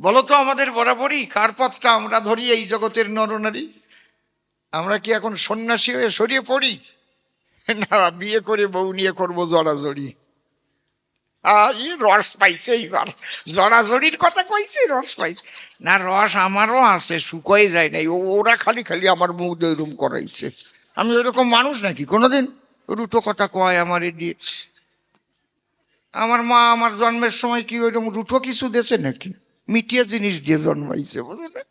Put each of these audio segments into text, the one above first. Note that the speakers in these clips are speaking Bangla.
বলো তো আমাদের বরাবরই কার পথটা আমরা ধরি এই জগতের নরনারী? আমরা কি এখন সন্ন্যাসী হয়ে সরিয়ে পড়ি? না বিয়ে করে বউ নিয়ে করব জড়াজড়ি আহ, ই রস পাইছে এইবার। জড়াজড়ির কথা কইছে রস পাইছে। না রস আমারও আছে শুকোই যায় নাই। ওরা খালি খালি আমার মুখ দৈরুম করাইছে। আমি ওইরকম মানুষ নাকি? কোনোদিন? রুটো কথা কয় আমার দিয়ে। আমার মা আমার জন্মের সময় কি ওইরকম রুটো কিছু দেছে নাকি? মিটিয়ে জিনিস দিয়ে জন্মাইছে, বুঝলে? না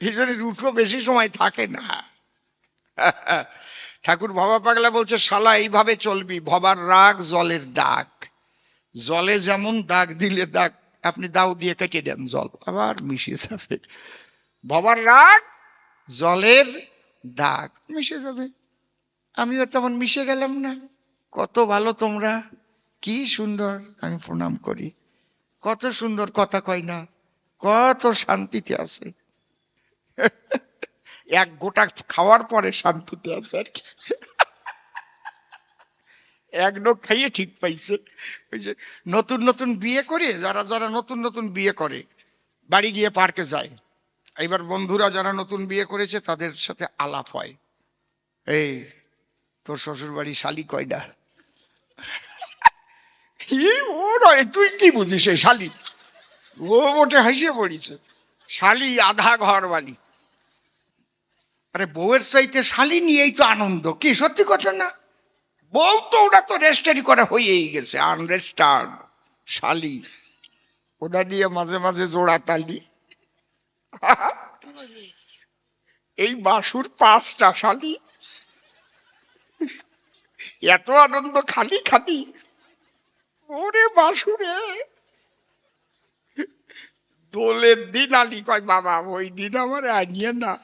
এই জন্য বেশি সময় থাকে না। ঠাকুর ভবা পাগলা বলছে, শালা, এইভাবে চলবি। ভবার রাগ জলের দাগ। জলে যেমন দাগ দিলে দাগ, আপনি দাও দিয়ে কেটে দেন জল, আবার মিশে যাবে। ভবার রাগ জলের দাগ মিশে যাবে। আমিও তেমন মিশে গেলাম না। কত ভালো তোমরা। কি সুন্দর, আমি প্রণাম করি। কত সুন্দর কথা কয় না? কত শান্তিতে আছে। এক গোটা খাওয়ার পরে শান্তিতে আছে আর কি। এক ডোক খাইয়ে ঠিক পাইছে। ওই যে নতুন নতুন বিয়ে করে, যারা যারা নতুন নতুন বিয়ে করে, বাড়ি গিয়ে পার্কে যায়। এবার বন্ধুরা যারা নতুন বিয়ে করেছে, তাদের সাথে আলাপ হয়। এই, তোর শ্বশুর বাড়ি শালি কয়ডা? কি ও নয়, তুই কি বুঝিস এই শালি? ও মোটে হাসিয়ে পড়িছে। শালি আধা ঘর বালি আরে বউয়ের চাইতে শালি নিয়েই তো আনন্দ, কি সত্যি কথা না? বউ তো ওটা তো রেজিস্টারি করা হয়েই গেছে আনরেজিস্টার্ড শালি। ওটা দিয়ে মাঝে মাঝে জোড়া তালি। এই বাসুর পাঁচটা শালি। এত আনন্দ খালি খালি। ওরে বাসুরে। দোলের দিন আলি কয়, বাবা, ওই দিন আমার আনিয়ে না।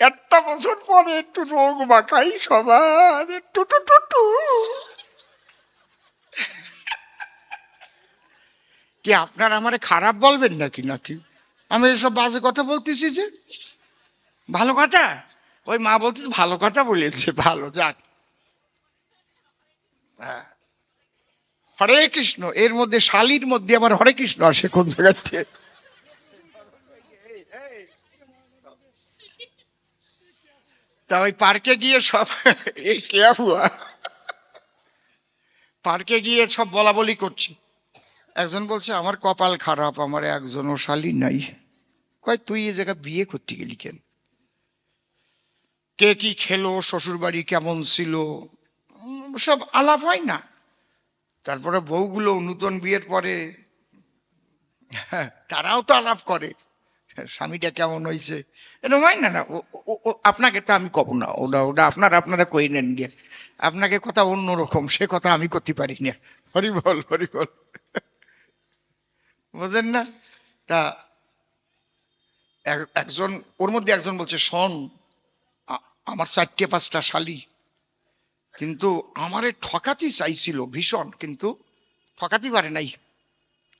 একটা বছর পরে একটু রোগ মাখাই সবার, একটু টু টু টু। কি আপনার আমারে খারাপ বলবেন নাকি নাকি? আমি এসব বাজে কথা বলতেছি যে। ভালো কথা? ওই মা বলতেছে, ভালো কথা বলেছে, ভালো, যাক। হ্যাঁ। হরে কৃষ্ণ, এর মধ্যে শালির মধ্যে আবার হরে কৃষ্ণ আসে, কোন জায়গাতে তা ওই পার্কে গিয়ে সব, এই কে হুয়া পার্কে গিয়ে সব বলা বলি করছে। একজন বলছে, আমার কপাল খারাপ, আমার একজনও শালি নাই। কয়, তুই এই জায়গা বিয়ে করতে গেলি কেন? কে কি খেলো শ্বশুর বাড়ি কেমন ছিল? সব আলাপ হয় না। তারপরে বউগুলো নূতন বিয়ের পরে তারাও তো আলাপ করে। স্বামীটা কেমন হয়েছে এরকম হয় না না আপনাকে তো আমি কব না, ওটা ওটা আপনারা আপনারা কই নেন গিয়ে। আপনাকে কথা অন্যরকম সে কথা আমি করতে পারি না। হরি বল হরি বল। বুঝেন না? তা এক- একজন, ওর মধ্যে একজন বলছে, শোন আমার চারটে পাঁচটা শালি। কিন্তু আমারে ঠকাতেই চাইছিল ভীষণ, কিন্তু ঠকাতে পারে নাই।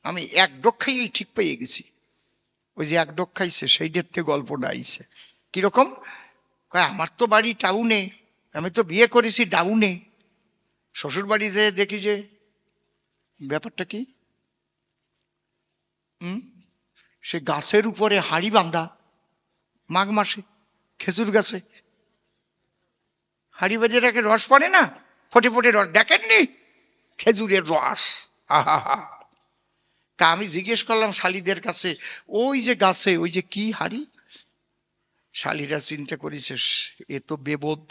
আমি এক ডোক খাইয়েই ঠিক পেয়ে গেছি। ওই যে এক ডোক খাইছে সেই ডেটতে গল্পটা আইছে। কীরকম? আমার তো বাড়ি টাউনে, আমি তো বিয়ে করেছি ডাউনে। শ্বশুর বাড়ি যে দেখি যে, ব্যাপারটা কি? হুম? সে গাছের উপরে হাড়ি বাঁধা, মাঘ মাসে, খেজুর গাছে। হাড়ি বাজে রাখে রস পড়ে না? ফটে ফটে রস। দেখেননি? খেজুরের রস। আহা তা আমি জিজ্ঞেস করলাম শালিদের কাছে, ওই যে গাছে, ওই যে কি হাড়ি? শালিরা চিন্তা করেছে, এ তো বেবোধ,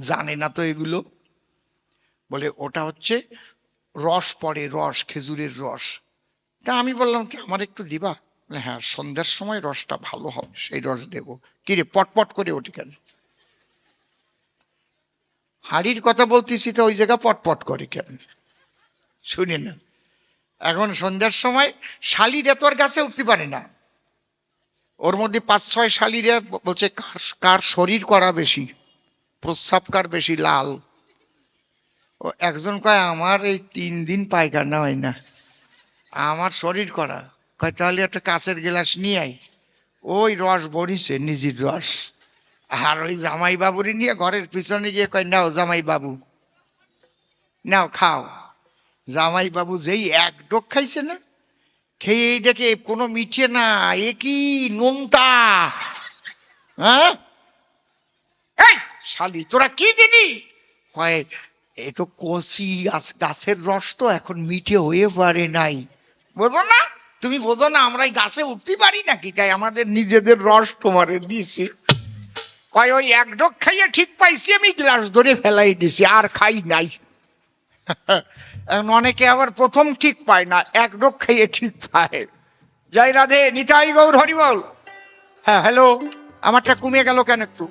জানে না তো এগুলো। বলে, ওটা হচ্ছে রস পড়ে, রস, খেজুরের রস। তা আমি বললাম, কি, আমার একটু দিবা? হ্যাঁ সন্ধ্যার সময় রসটা ভালো হবে, সেই রস দেবো। কিরে পটপট করে ওঠে কেন? হাড়ির কথা বলতেছি তো ওই জায়গা পটপট করে কেন শুনে না। এখন সন্ধ্যার সময় শালিরা তো আর গাছে উঠতে পারে না। ওর মধ্যে পাঁচ ছয় শালিরা বলছে, কার কার শরীর করা বেশি? প্রস্রাব কার বেশি লাল? ও একজন কয়, আমার এই তিন দিন পায়খানা হয় না। আমার শরীর করা। কয়, তাহলে একটা কাঁচের গ্লাস নিয়ে আই ওই রস ভরিছে, নিজের রস। আর ওই জামাই বাবুরি নিয়ে ঘরের পিছনে গিয়ে কয়, নাও জামাই বাবু নাও খাও। জামাই বাবু যেই এক ডোক খাইছে না খেয়েই দেখে কোনো মিঠে না, এ কি নোনতা? হ্যাঁ? শালি, তোরা কি দিবি কয়, এ তো কষি গাছ- গাছের রস তো এখন মিঠে হয়ে পারে নাই। বোঝো না, তুমি বোঝো না, আমরা এই গাছে উঠতে পারি নাকি? তাই আমাদের নিজেদের রস তোমারে দিয়েছি। কয়, ওই এক ডোক খাইয়ে ঠিক পাইছি, আমি গ্লাস ধরে ফেলাই দিছি, আর খাই নাই। অনেকে আবার প্রথম ঠিক পায় না, এক ডোক খাইয়ে ঠিক পায়। জয় রাধে, নিতাই গৌর হরিবল হ্যাঁ হ্যালো, আমারটা কমে গেল কেন একটু?